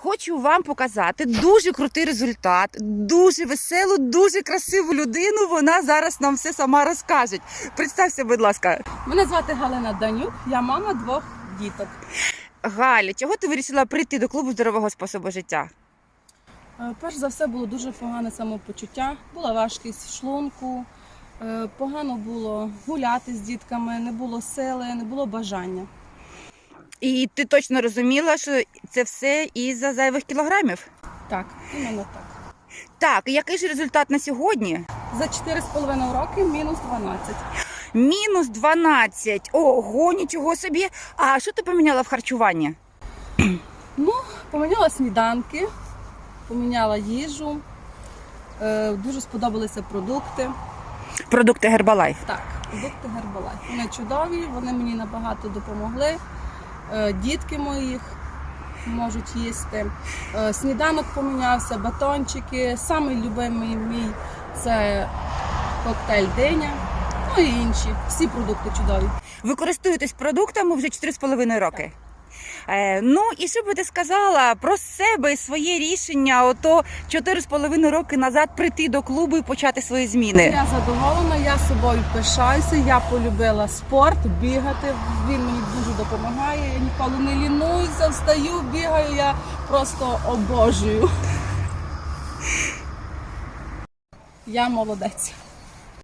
Хочу вам показати дуже крутий результат, дуже веселу, дуже красиву людину. Вона зараз нам все сама розкаже. Представся, будь ласка, Мене звати Галина Данюк, я мама двох діток. Галя, чого ти вирішила прийти до клубу здорового способу життя? Е, Перш за все було дуже погане самопочуття, була важкість в шлунку, е, погано було гуляти з дітками, не було сили, не було бажання. І ти точно розуміла, що це все із-за зайвих кілограмів? Так, іменно так. Так, і який ж результат на сьогодні? За 4,5 роки мінус 12. Мінус 12. Ого, нічого собі. А що ти поміняла в харчуванні? Ну, поміняла сніданки, поміняла їжу, е, дуже сподобалися продукти. Продукти Гербалайф. Так, продукти Herbalife. Вони чудові, вони мені набагато допомогли. Е, Дітки моїх можуть їсти. Е, Сніданок помінявся, батончики. Самий любимий мій це коктейль диня. Ну і інші. Всі продукти чудові. Ви користуєтесь продуктами вже 4,5 роки. Е, ну і що би ти сказала про себе і своє рішення, ото 4,5 роки назад прийти до клубу і почати свої зміни? Я задоволена, я собою пишаюся. Я полюбила спорт, бігати. Він мені дуже допомагає. Я ніколи не лінуюся, встаю, бігаю. Я просто обожнюю. Я молодець.